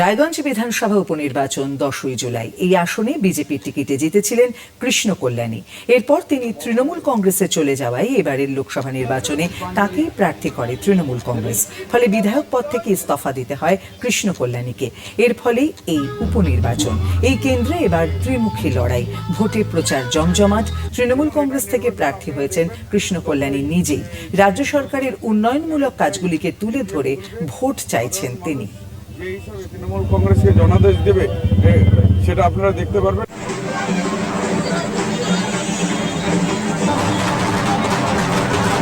রায়গঞ্জ বিধানসভা উপনির্বাচন দশই জুলাই। এই আসনে বিজেপির টিকিটে জিতেছিলেন কৃষ্ণ কল্যাণী। এরপর তিনি তৃণমূল কংগ্রেসে চলে যাওয়ায় এবারের লোকসভা নির্বাচনে তাকেই প্রার্থী করে তৃণমূল কংগ্রেস। ফলে বিধায়ক পদ থেকে ইস্তফা দিতে হয় কৃষ্ণ কল্যাণীকে। এর ফলেই এই উপনির্বাচন। এই কেন্দ্রে এবার ত্রিমুখী লড়াই। ভোটে প্রচার জমজমাট। তৃণমূল কংগ্রেস থেকে প্রার্থী হয়েছেন কৃষ্ণ কল্যাণী নিজেই। রাজ্য সরকারের উন্নয়নমূলক কাজগুলিকে তুলে ধরে ভোট চাইছেন তিনি। যে হিসাবে তৃণমূল কংগ্রেসকে জনাদেশ দেবে সেটা আপনারা দেখতে পারবেন।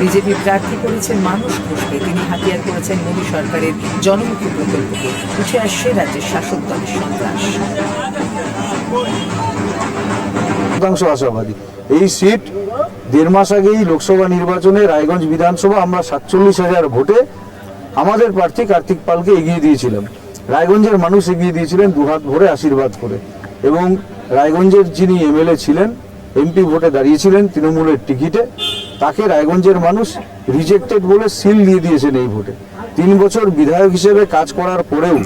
বিজেপি প্রার্থী করেছেন মানুষ ঘোষকে। তিনি হাতিয়ার করেছেন মোদী সরকারের জনমুখী প্রকল্পকে। উঠে আসছে রাজ্যের শাসক দলের সন্ত্রাস। শতাংশ আশাবাদী এই সিট দেড় মাস আগেই লোকসভা নির্বাচনে রায়গঞ্জ বিধানসভা আমরা সাতচল্লিশ হাজার ভোটে আমাদের প্রার্থী কার্তিক পালকে এগিয়ে দিয়েছিলাম। রায়গঞ্জের মানুষ এগিয়ে দিয়েছিলেন, দুহাত ভরে আশীর্বাদ করে। এবং রায়গঞ্জের যিনি এমএলএ ছিলেন, এমপি ভোটে দাঁড়িয়েছিলেন তৃণমূলের টিকিটে, তাকে রায়গঞ্জের মানুষ রিজেক্টেড বলে সিল দিয়ে দিয়েছেন এই ভোটে। তিন বছর বিধায়ক হিসেবে কাজ করার পরেও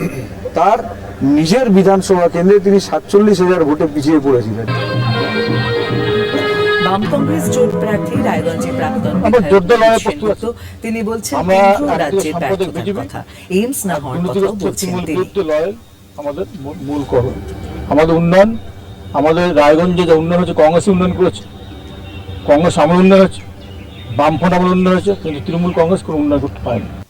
তার নিজের বিধানসভা কেন্দ্রে তিনি সাতচল্লিশ হাজার ভোটে পিছিয়ে পড়েছিলেন। বাম কংগ্রেস জোট প্রার্থী রায়গঞ্জে প্রাক্তন বিধায়ক তিনি বলছেন কেন্দ্র রাজ্যের ব্যর্থতার কথা। এইমস না হওয়ার কথাও বলছেন তিনি। আমাদের মূল- কর্ম আমাদের উন্নয়ন আমাদের রায়গঞ্জে যে উন্নয়ন হচ্ছে কংগ্রেস উন্নয়ন করেছে। কংগ্রেস আমার উন্নয়ন হয়েছে বামফ্রন্ট আমার উন্নয়ন হয়েছে কিন্তু তৃণমূল কংগ্রেস কোনো উন্নয়ন করতে পারেনি।